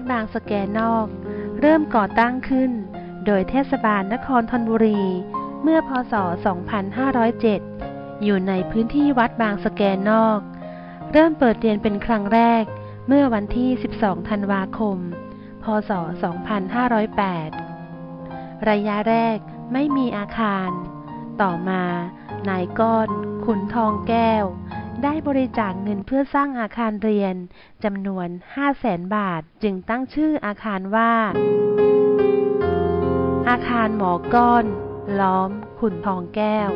ดบางสแกนอก เริ่มก่อตั้งขึ้น โดยเทศบาลนครธนบุรี เมื่อพศ 2507 อยู่ในพื้นที่วัดบางสแกนนอก เริ่มเปิดเรียนเป็นครั้งแรก เมื่อวันที่ 12 ธันวาคม พศ 2508 ระยะแรกไม่มีอาคาร ต่อมา นายก้อน ขุนทองแก้ว ได้บริจาคเงินเพื่อสร้างอาคารเรียนจำนวน 500,000บาท จึงตั้งชื่ออาคารว่า อาคารหมอก้อน ล้อม ขุนทองแก้ว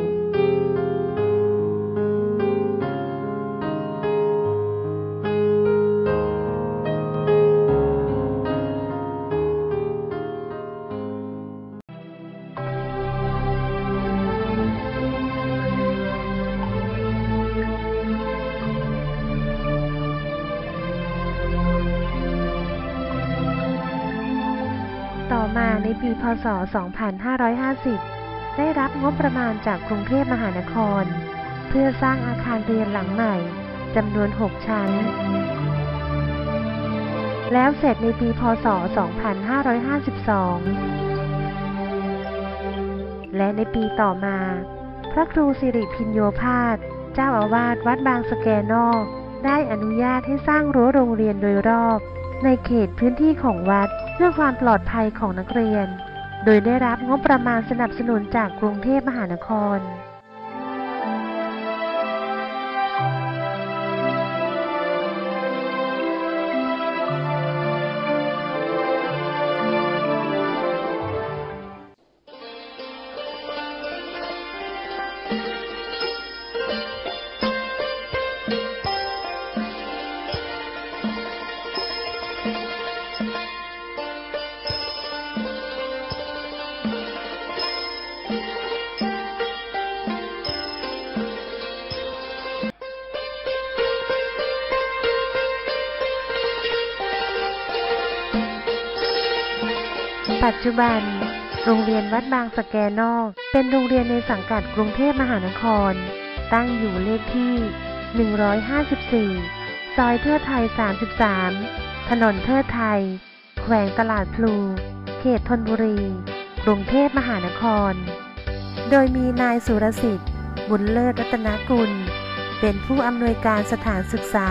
มาในปีพศ 2550 ได้รับงบประมาณจากกรุงเทพมหานคร เพื่อสร้างอาคารเรียนหลังใหม่จำนวน 6 ชั้น แล้วเสร็จในปีพศ 2552 และในปีต่อมา พระครูสิริพินโยภาสเจ้าอาวาสวัดบางสแกนอก ได้อนุญาตให้สร้างรั้วโรงเรียนโดยรอบ ในเขตพื้นที่ของวัดเพื่อความปลอดภัยของนักเรียน โดยได้รับงบประมาณสนับสนุนจากกรุงเทพมหานคร ปัจจุบัน โรงเรียนวัดบางสแกนอก เป็นโรงเรียนในสังกัดกรุงเทพมหานคร ตั้งอยู่เลขที่ 154 ซอยเทิดไทย 33 ถนนเทิดไทย แขวงตลาดพลู เขตธนบุรี กรุงเทพมหานคร โดยมีนายสุรสิทธิ์ บุญเลิศรัตนกุล เป็นผู้อำนวยการสถานศึกษา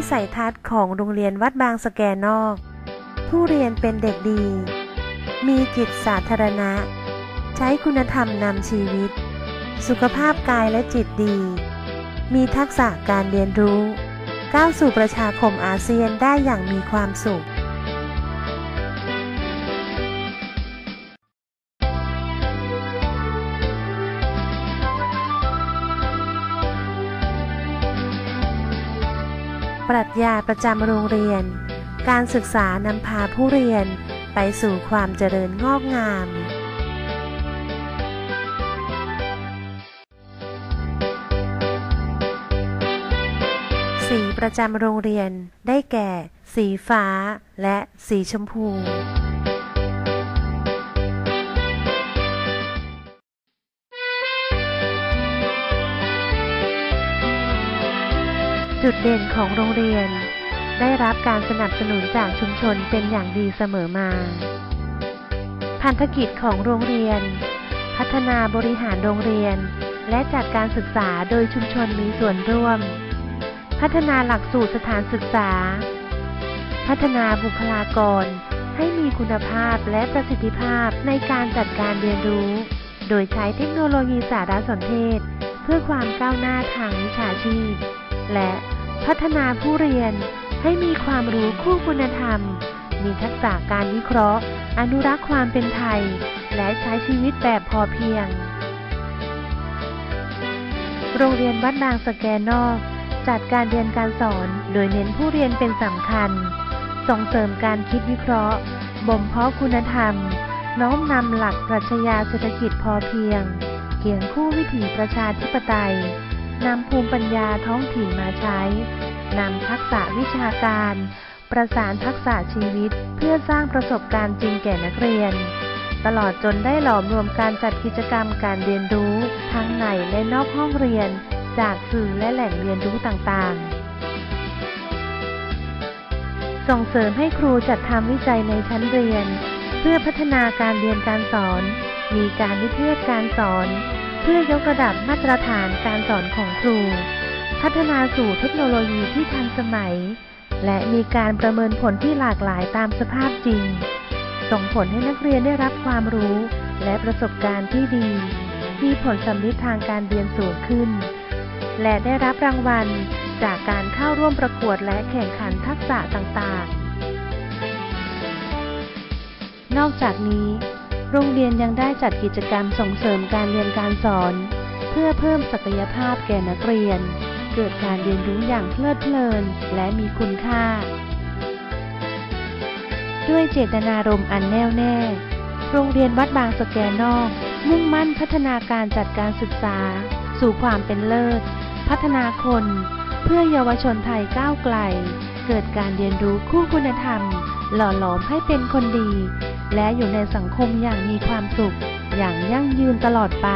วิสัยทัศน์ของโรงเรียนวัดบางสแกนอก ผู้เรียนเป็นเด็กดี มีจิตสาธารณะ ใช้คุณธรรมนำชีวิต สุขภาพกายและจิตดี มีทักษะการเรียนรู้ ก้าวสู่ประชาคมอาเซียนได้อย่างมีความสุข ปรัชญาประจำโรงเรียน การศึกษานำพาผู้เรียนไปสู่ความเจริญงอกงาม สีประจำโรงเรียนได้แก่ สีฟ้าและสีชมพู จุดเด่นของโรงเรียน ได้รับการสนับสนุนจากชุมชนเป็นอย่างดีเสมอมา พันธกิจของโรงเรียน พัฒนาบริหารโรงเรียน และจัดการศึกษาโดยชุมชนมีส่วนร่วม พัฒนาหลักสูตรสถานศึกษา พัฒนาบุคลากร ให้มีคุณภาพและประสิทธิภาพในการจัดการเรียนรู้ โดยใช้เทคโนโลยีสารสนเทศ เพื่อความก้าวหน้าทางวิชาชีพ และพัฒนาผู้เรียนให้มีความรู้คู่คุณธรรม มีทักษะการวิเคราะห์ อนุรักษ์ความเป็นไทย และใช้ชีวิตแบบพอเพียง โรงเรียนวัดบางสแกนนอก จัดการเรียนการสอนโดยเน้นผู้เรียนเป็นสำคัญ ส่งเสริมการคิดวิเคราะห์ บ่มเพาะคุณธรรม น้อมนำหลักปรัชญาเศรษฐกิจพอเพียงเคียงคู่วิถีประชาธิปไตย นำภูมิปัญญาท้องถิ่นมาใช้ นำทักษะวิชาการ ประสานทักษะชีวิตเพื่อสร้างประสบการณ์จริงแก่นักเรียน ตลอดจนได้หลอมรวมการจัดกิจกรรมการเรียนรู้ ทั้งในและนอกห้องเรียน จากสื่อและแหล่งเรียนรู้ต่างๆส่งเสริมให้ครูจัดทำวิจัยในชั้นเรียน เพื่อพัฒนาการเรียนการสอน มีการวิเทศการสอน เพื่อยกระดับมาตรฐานการสอนของครู พัฒนาสู่เทคโนโลยีที่ทันสมัย และมีการประเมินผลที่หลากหลายตามสภาพจริง ส่งผลให้นักเรียนได้รับความรู้และประสบการณ์ที่ดี มีผลสำลิดทางการเรียนสูงขึ้น และได้รับรางวัลจากการเข้าร่วมประกวดและแข่งขันทักษะต่างๆ นอกจากนี้ โรงเรียนยังได้จัดกิจกรรมส่งเสริมการเรียนการสอน เพื่อเพิ่มศักยภาพแก่นักเรียน เกิดการเรียนรู้อย่างเพลิดเพลินและมีคุณค่า ด้วยเจตนารมณ์อันแน่วแน่ โรงเรียนวัดบางสแกนอก มุ่งมั่นพัฒนาการจัดการศึกษา สู่ความเป็นเลิศ พัฒนาคน เพื่อเยาวชนไทยก้าวไกล เกิดการเรียนรู้คู่คุณธรรม หล่อหลอมให้เป็นคนดี และอยู่ในสังคมอย่างมีความสุข อย่างยั่งยืนตลอดไป